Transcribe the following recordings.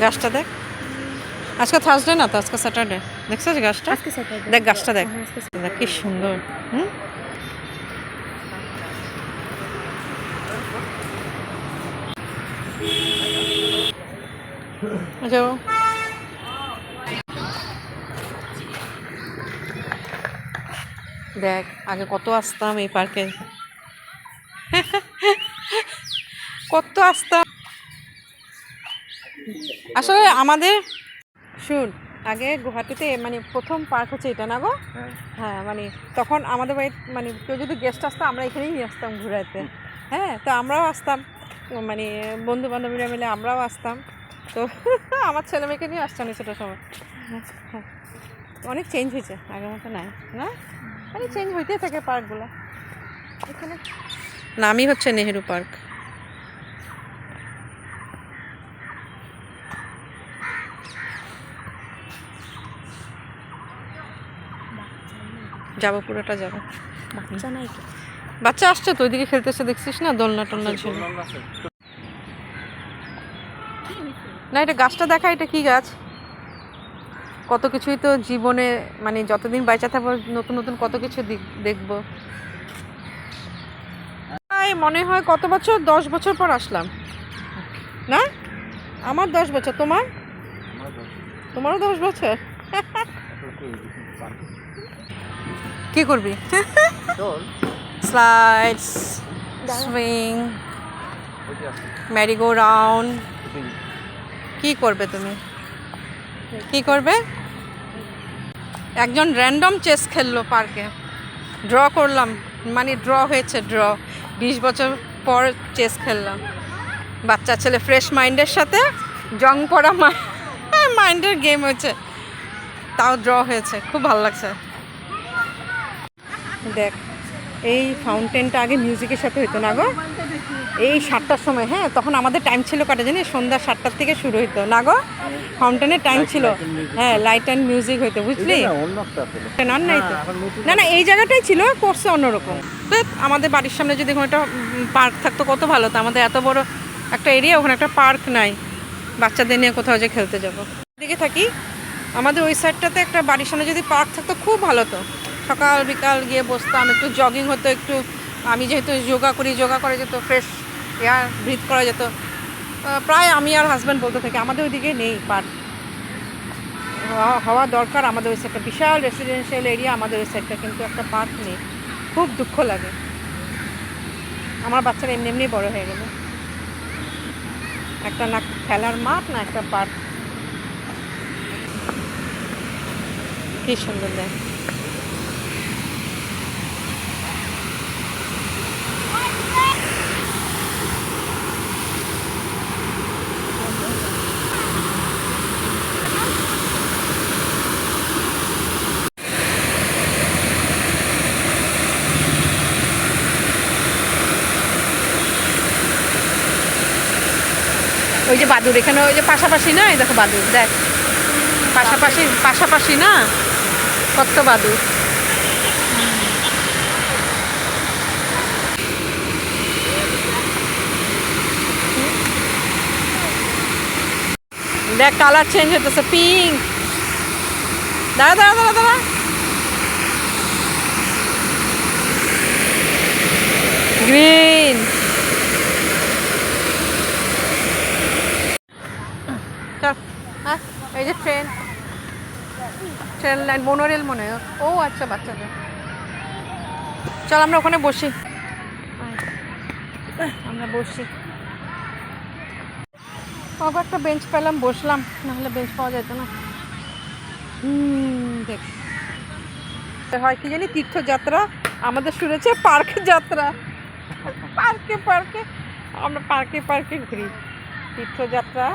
গাছটা দেখ। আজকে থার্সডে না তো? আজকে স্যাটারডে দেখছিস গাছটা? দেখ গাছটা দেখ। হ্যাঁ, দেখ কি সুন্দর। হুম? যাও দেখ আগে কত আসতাম এই পার্কে। কত আসতাম। আসলে আমাদের শুন আগে গুয়াহাটিতে মানে প্রথম পার্ক হচ্ছে এটা না গো? হ্যাঁ। মানে তখন আমাদের বাড়ি মানে কেউ যদি গেস্ট আসতো আমরা এখানেই নিয়ে আসতাম ঘুরাতে। হ্যাঁ তো আমরাও আসতাম। মানে বন্ধু বান্ধবীরা মিলে আমরাও আসতাম। তো আমার ছেলে মেয়েকে নিয়ে আসতাম সেটা সময়। হ্যাঁ অনেক চেঞ্জ হয়েছে আগের মতো নাই না? মানে চেঞ্জ হইতেই থাকে পার্কগুলো এখানে নামই হচ্ছে নেহেরু পার্ক যাব পুরোটা যাব। বাচ্চা নাই তো। বাচ্চা আসছে তো ওইদিকে খেলতেছে দেখছিস না? দোলনা টোলনা ছিল। না এটা গাছটা দেখা এটা কি গাছ? কত কিছুই তো জীবনে মানে যতদিন বাইচা থাকব নতুন নতুন কত কিছু দেখব। মনে হয় কত বছর? দশ বছর পর আসলাম। না? আমার দশ বছর তোমার? তোমারও দশ বছর? কি করবি? স্লাইডস সুইং ম্যারিগো রাউন্ড কি করবে তুমি? কি করবে? একজন র্যান্ডম চেস খেললো পার্কে ড্র করলাম। মানে ড্র হয়েছে ড্র বিশ বছর পর চেস খেললাম। বাচ্চা ছেলে ফ্রেশ মাইন্ডের সাথে জং পড়া মাইন্ডের গেম হয়েছে। তাও ড্র হয়েছে। খুব ভালো লাগছে। দেখ এই ফাউন্টেনটা আগে মিউজিকের সাথে হতো না গো? এই সাতটার সময় হ্যাঁ তখন আমাদের টাইম ছিল কাটা জানি সন্ধ্যা সাতটার থেকে শুরু হতো না গো? ফাউন্টেনের টাইম ছিল। হ্যাঁ লাইট অ্যান্ড মিউজিক হইতো বুঝলি? নন নাই তো না না এই জায়গাটাই ছিল করছে অন্যরকম। আমাদের বাড়ির সামনে যদি কোনো একটা পার্ক থাকতো কত ভালো তো আমাদের এত বড় একটা এরিয়া ওখানে একটা পার্ক নাই। বাচ্চাদের নিয়ে কোথাও যে খেলতে যাব। দিকে থাকি। আমাদের ওই সাইডটাতে একটা বাড়ির সামনে যদি পার্ক থাকতো খুব ভালো তো সকাল বিকাল গিয়ে বসতাম, একটু জগিং হতো, একটু আমি যেহেতু যোগা করি যোগা করা যেত ফ্রেশ এয়ার ব্রিথ করা যেত। প্রায় আমি আর হাজব্যান্ড বলতে থাকি, আমাদের ওইদিকে নেই পার্ক হওয়া- দরকার আমাদের ওই সাইডটা বিশাল রেসিডেন্সিয়াল এরিয়া আমাদের ওই সাইডটা কিন্তু একটা পার্ক নেই। খুব দুঃখ লাগে। আমার বাচ্চারা এমনি এমনি বড় হয়ে গেল। একটা না খেলার মাঠ, না একটা পার্ক কি সুন্দর দেখ ওই যে বাদুর এখানে ওই যে পাশাপাশি না? এই দেখো বাদুর দেখ। পাশাপাশি পাশাপাশি না? কত বাদুর দেখ কালার চেঞ্জ হতেছে পিঙ্ক দাঁড়া দাঁড়া দাঁড়া দাঁড়া। গ্রিন চল হ্যাঁ এই যে ট্রেন ট্রেন লাইন মোনোরেল মনে হয়। ও আচ্ছা বাচ্চাদের। চল, আমরা ওখানে বসি। আমরা বসি। আবার একটা বেঞ্চ পেলাম, বসলাম। নাহলে বেঞ্চ পাওয়া যেত না। দেখ। হয় কি জানি, তীর্থযাত্রা। আমাদের শুনেছে পার্ক যাত্রা। পার্কে পার্কে আমরা পার্কে পার্কে ঘুরি। তীর্থযাত্রা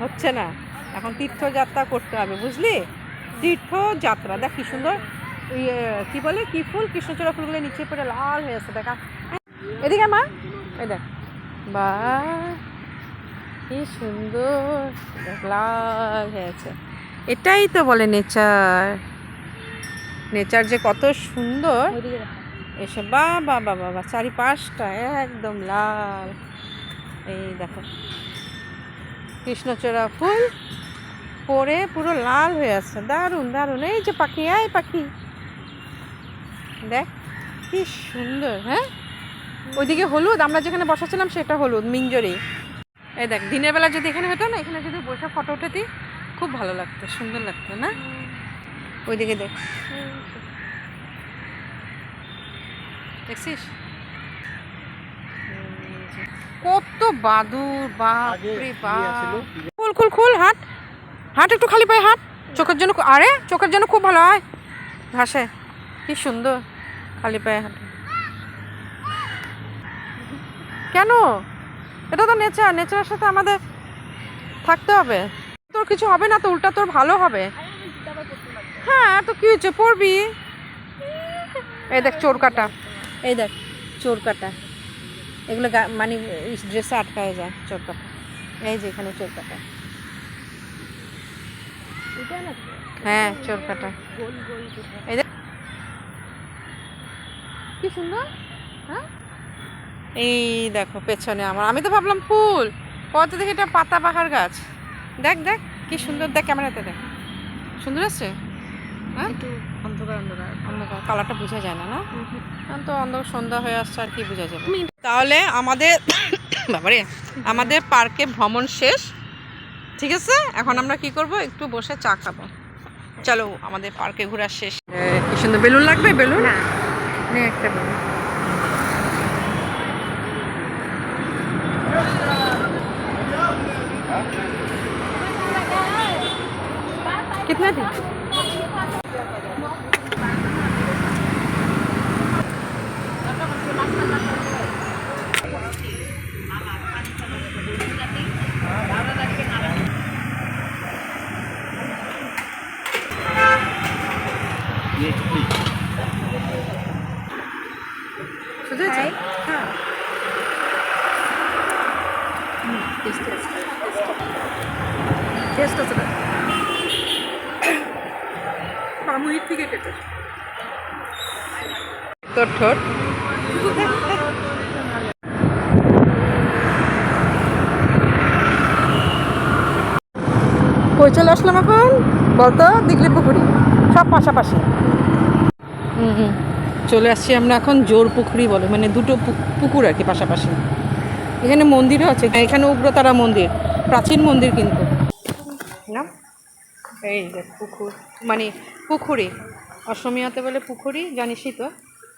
হচ্ছে না। এখন তীর্থযাত্রা করতে হবে বুঝলি? তীর্থযাত্রা দেখ কি সুন্দর ইয়ে কি বলে কি ফুল? কৃষ্ণচূড়া ফুলগুলো নিচে পড়ে লাল হয়ে আছে দেখা। এদিকে মা এই দেখ। বা কি সুন্দর দেখ লাল হয়ে আছে। এটাই তো বলে নেচার। নেচার যে কত সুন্দর। এসে বা বা বা বা চারিপাশটা একদম লাল। এই দেখো কৃষ্ণচূড়া ফুল। পরে পুরো লাল হয়ে আছে। দারুণ দারুণ। এই যে পাখি আয় পাখি। দেখ কি সুন্দর হ্যাঁ? ওইদিকে হলুদ আমরা যেখানে বসাছিলাম সেটা হলুদ মিঞ্জরি। এই দেখ দিনের বেলা যদি এখানে হতো না এখানে যদি বসে ফটো উঠাতি খুব ভালো লাগতো সুন্দর লাগতো না? ওইদিকে দেখ। দেখছিস? কত বাদুর বাপরে বাপ। খুল খুল খুল হাট। হাট একটু খালি পায়ে হাট। চোখের জন্য আরে, চোখের জন্য খুব ভালো হয় ঘাসে। কি সুন্দর। খালি পায়ে হাঁটে। কেন? এটা তো নেচার নেচারের সাথে আমাদের থাকতে হবে। তোর কিছু হবে না তো, উল্টা তোর ভালো হবে। হ্যাঁ তো কি হচ্ছে পড়বি? এই দেখ, চোর কাটা। এই দেখ, চোর কাটা। এগুলো মানে ড্রেসে আটকায় যায়, চোর কাটা। এই যে এখানে চোর কাটা। হ্যাঁ চোর কাটা। এই দেখ কি সুন্দর হ্যাঁ? এই দেখো পেছনে আমার। আমি তো ভাবলাম ফুল। কত দেখি এটা পাতা পাখার গাছ। দেখ দেখ কি সুন্দর। দেখ ক্যামেরাতে দেখ। সুন্দর আছে? হ্যাঁ? অন্ধকার অন্ধকার। অন্ধকার। কালারটা বোঝা যায় না না? তো অন্ধকার সন্ধ্যা হয়ে আসছে আর কি বোঝা যাবে? তাহলে আমাদের বাবারে আমাদের পার্কে ভ্রমণ শেষ। ঠিক আছে এখন আমরা কি করব একটু বসে চা খাবো চলো আমাদের পার্কে ঘোরা শেষ কি সুন্দর বেলুন লাগবে বেলুন হ্যাঁ নে একটা বেলুন कितना दी কই চলে আসলাম এখন? বলতো দিগলি পুকুরি। সব পাশাপাশি। চলে আসছি আমরা এখন জোর পুকুরি বলে মানে দুটো পুকুর আর কি পাশাপাশি। এখানে মন্দিরও আছে এখানে উগ্রতারা মন্দির প্রাচীন মন্দির কিন্তু। না? এই যে পুকুর মানে পুকুরি অসমীয়াতে বলে পুকুরি জানিসই তো।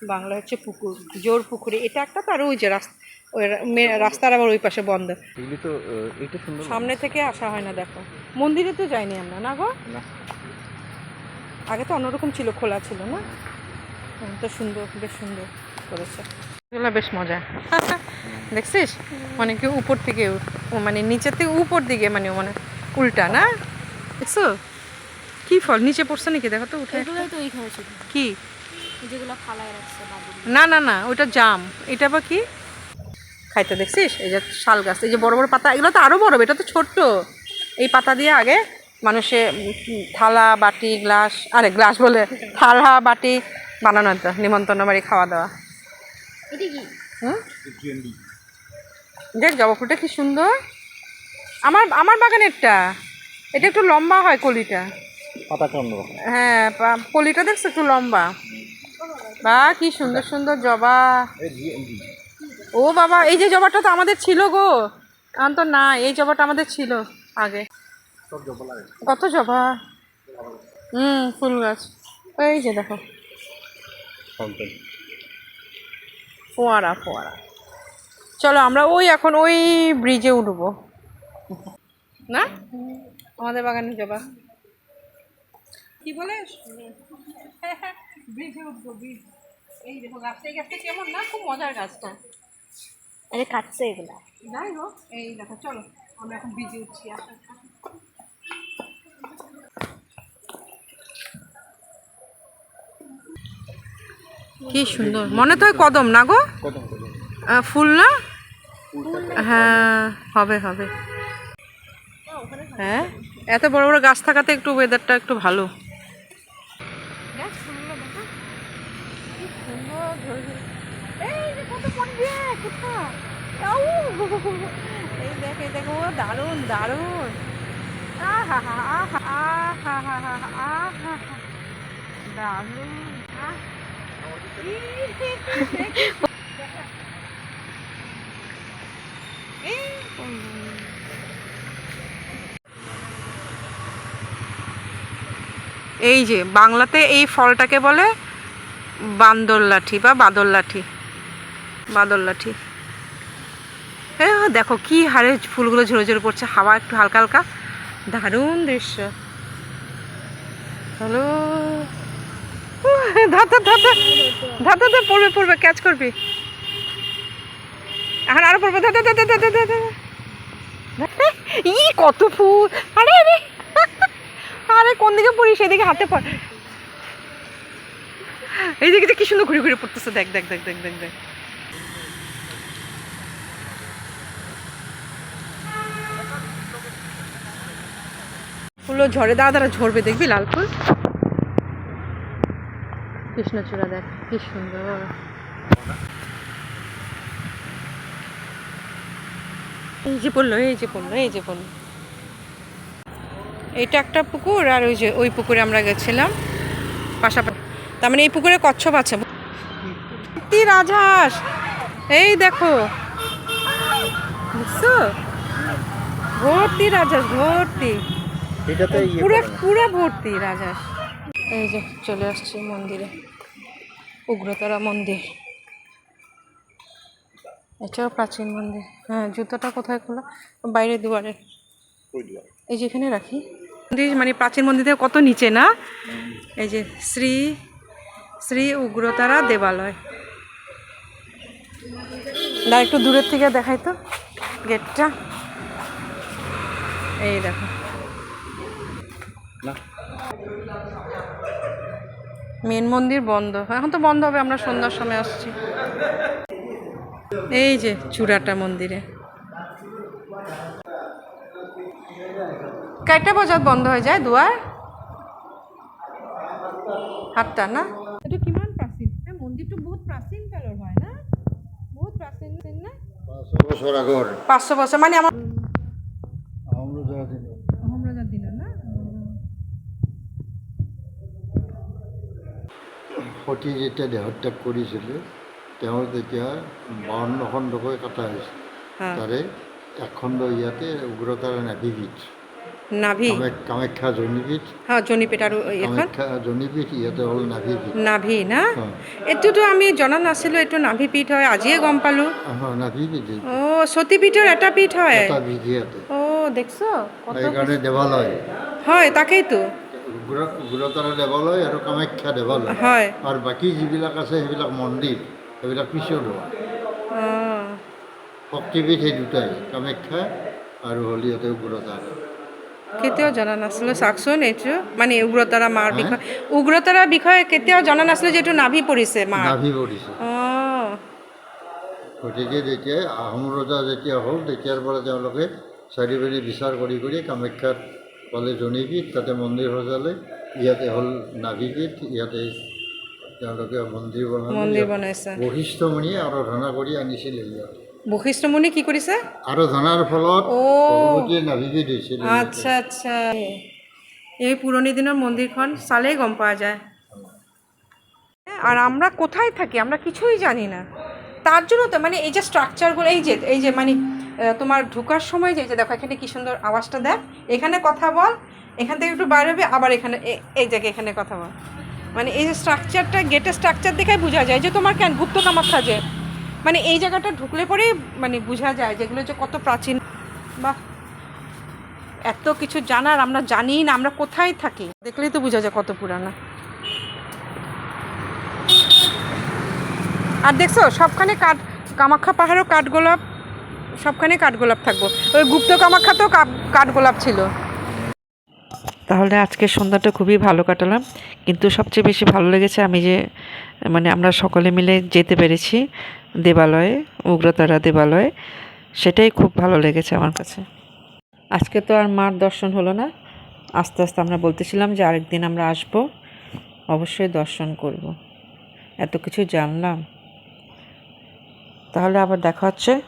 বাংলা হচ্ছে পুকুর জোর পুকুরে। এটা একটা তো আর ওই যে রাস্তা ওই রাস্তার আবার ওই পাশে বন্ধ তো আহ, সুন্দর সামনে থেকে আসা হয় না দেখো। মন্দিরে তো যাইনি আমরা না গো? আগে তো অন্যরকম ছিল খোলা ছিল না? তো সুন্দর বেশ সুন্দর করেছে। এগুলো বেশ মজা। দেখছিস? মানে কি উপর থেকে মানে নিচের থেকে উপর দিকে মানে মানে উল্টা না? দেখছ? কি ফল? নিচে পড়ছে নাকি? দেখো তো উঠে। কি? যেগুলো ফালায় রাখছে বাবু না না না ওইটা জাম। এটা বা কি? খাইতে দেখছিস? এই যে শাল গাছ এই যে বড় বড় পাতা এগুলো তো আরও বড় এটা তো ছোট্ট। এই পাতা দিয়ে আগে মানুষে থালা বাটি গ্লাস আরে গ্লাস বলে থালা বাটি বানানো হতো নিমন্ত্রণ বাড়ি খাওয়া দাওয়া। দেখ জবা ফুলটা কি সুন্দর। আমার আমার বাগানেরটা এটা একটু লম্বা হয় কলিটা। হ্যাঁ পা- কলিটা দেখছ একটু লম্বা। বা কি সুন্দর সুন্দর জবা। ও বাবা এই যে জবাটা তো আমাদের ছিল গো। এখন তো না এই জবাটা আমাদের ছিল আগে। কত জবা? হুম ফুল গাছ। এই যে দেখো। ফোয়ারা ফোয়ারা। চলো আমরা ওই এখন ওই ব্রিজে উঠবো। না? আমাদের বাগানে জবা। কি বলে? ব্রিজে উঠবো ব্রিজ। এই দেখো গাছটা এই গাছটা কেমন না? খুব মজার গাছটা আরে কাটছে এগুলা। যাই হোক এই দেখো চলো আমরা এখন ব্রিজে উঠছি আসো কি সুন্দর। মনে তো হয় কদম না গো? ফুল না? হ্যাঁ হবে হবে। হ্যাঁ? এত বড় বড় গাছ থাকাতে একটু ওয়েদারটা একটু ভালো। দেখ ফুলগুলো দেখো এই যে কত পড়বে কোথা এই দেখ এই দেখো দারুণ দারুণ আহা হা আহা আহা হা হা আহা দারুণ এই এই যে বাংলাতে এই ফলটাকে বলে বান্দর লাঠি বা বাদল লাঠি বাদল লাঠি হ্যাঁ দেখো কি হারে ফুলগুলো ঝরে ঝরে পড়ছে হাওয়া একটু হালকা হালকা দারুণ দৃশ্য হ্যালো ধাতা ধাতা ধাতা ধাতা পড়বে পড়বে ক্যাচ করবি আর আরও পড়বে ধাতা ধাতা ধাতা ধাতা ই কত ফুল আরে আরে, কোন দিকে পড়ি সেদিকে হাতে পড়। এই দিকে কি সুন্দর ঘুরে ঘুরে পড়তেছে, দেখ দেখ দেখ দেখ দেখ দেখ। ফুলও ঝরে ঝরবে, দেখবি লাল ফুল? কৃষ্ণচূড়া দেখ, কি সুন্দর। এই যে পড়ল, এই যে পড়ল, এই যে পড়ল। এটা একটা পুকুর আর ওই যে ওই পুকুরে আমরা গেছিলাম। পাশাপাশি তার মানে এই পুকুরে কচ্ছপ আছে। ভর্তি রাজহাঁস! এই দেখো। বুঝছ? ভর্তি রাজহাঁস ভর্তি। ইয়ে পুরো পুরো ভর্তি রাজহাঁস। এই যে চলে আসছি মন্দিরে। উগ্রতারা মন্দির। এটাও প্রাচীন মন্দির। হ্যাঁ জুতোটা কোথায় খোলা? বাইরে দুয়ারে। এই যে এখানে রাখি। মন্দির মানে প্রাচীন মন্দির থেকে কত নিচে না? এই যে শ্রী শ্রী উগ্রতারা দেবালয়। না একটু দূরের থেকে দেখাই তো গেটটা। এই দেখো। মেন মন্দির বন্ধ। এখন তো বন্ধ হবে আমরা সন্ধ্যার সময় আসছি। এই যে চূড়াটা মন্দিরে। কয়টা বজাত বন্ধ হয়ে যায় দুয়ার সাতটা না? এটা কিমান প্ৰাচীন? মন্দিৰটো বহুত প্ৰাচীন কালৰ হয় না? বহুত প্ৰাচীন না? বছর আগর পাঁচশো বছর মানে দিন আহোম ৰজাৰ না? সতী যেতিয়া দেহত্যাগ কৰিছিলে তেওঁৰ তেতিয়া বাৱন্ন খণ্ডকৈ কটা হৈছিল। হ্যাঁ তাৰে এক খণ্ড ইয়াতে উগ্ৰতাৰ নাভিপীঠ নাভি। কামাখ্যা জনীপীঠ হ্যাঁ জনীপেট আৰু এইখন জনীপীঠ ইয়াতে হ'ল নাভিপীঠ নাভি না? হয়। এইটোতো আমি জনা নাছিলোঁ এইটো নাভি পীঠ হয় আজিয়ে গম পালোঁ। নাভিপীঠ এই অ' সতীপীঠৰ এটা পীঠ হয়? অ' দেখছ? কত সেইকাৰণে দেৱালয় হয় তাকেইতো উগ্ৰ উগ্ৰতাৰা দেৱালয় আৰু কামাখ্যা দেৱালয় হয়। আৰু বাকী যিবিলাক আছে সেইবিলাক মন্দিৰ সেইবিলাক পিছৰ হোৱা শক্তিপীঠ সেই দুটাই কামাখ্যা আৰু হ'ল ইয়াতে কেতিয়াও জনা নাছিলোঁ? চাওকচোন এইটো। মানে উগ্ৰতাৰা মাৰ বিষয়ে। উগ্ৰতাৰাৰ বিষয়ে কেতিয়াও জনা নাছিলোঁ যে এইটো নাভি পৰিছে মাৰ? নাভি পৰিছে। অঁ। গতিকে যেতিয়াই আহোম ৰজা যেতিয়া হ'ল তেতিয়াৰ পৰা তেওঁলোকে চাৰিবেলি বিচাৰ কৰি কৰি কামাখ্যাত পালে জনীপীঠ তাতে মন্দিৰ সজালে। ইয়াতে হ'ল নাভিপীঠ ইয়াতে তেওঁলোকে মন্দিৰ বনালে। বনাইছে। বশিষ্ঠ আৰাধনা কৰি আনিছিল ইয়াত। বশিষ্ঠ মুনি কি কৰিছে? ফলত ভগৱতীয়ে নাভিপীঠ হৈছিলে আচ্ছা আচ্ছা। এই পুরনো দিনের মন্দিরখন চালেই গম পাওয়া যায়। আর আমরা কোথায় থাকি আমরা কিছুই জানি না। তার জন্য তো মানে এই যে স্ট্রাকচারগুলো এই যে এই যে মানে তোমার ঢোকার সময় যে যে দেখো এখানে কি সুন্দর আওয়াজটা দেখ এখানে কথা বল এখান থেকে একটু বাইরে হবে আবার এখানে এই জায়গায় এখানে কথা বল। মানে এই যে স্ট্রাকচারটা গেটের স্ট্রাকচার দেখে বোঝা যায় যে তোমার কেন গুপ্ত কামাখ্যা যে। মানে এই জায়গাটা ঢুকলে পরেই মানে বোঝা যায় যেগুলো যে কত প্রাচীন। বা এত কিছু জানার আমরা জানি না, আমরা কোথায় থাকি? দেখলেই তো বোঝা যায় কত পুরানা। আর দেখছ, সবখানে কাঠ, কামাখ্যা পাহাড়ও কাঠগোলাপ, সবখানে কাঠগোলাপ থাকব। ওই গুপ্ত কামাখ্যাতেও কাঠ, কাঠগোলাপ ছিল। তাহলে আজকে সন্ধ্যাটা খুবই ভালো কাটালাম। কিন্তু সবচেয়ে বেশি ভালো লেগেছে আমি যে মানে আমরা সকলে মিলে যেতে পেরেছি দেবালয়ে, উগ্রতারা দেবালয়ে, সেটাই খুব ভালো লেগেছে আমার কাছে। আজকে তো আর মার দর্শন হলো না। আস্তে আস্তে আমরা বলতেছিলাম যে আরেকদিন আমরা আসব। অবশ্যই দর্শন করব। এত কিছু জানলাম। তাহলে আবার দেখা হচ্ছে।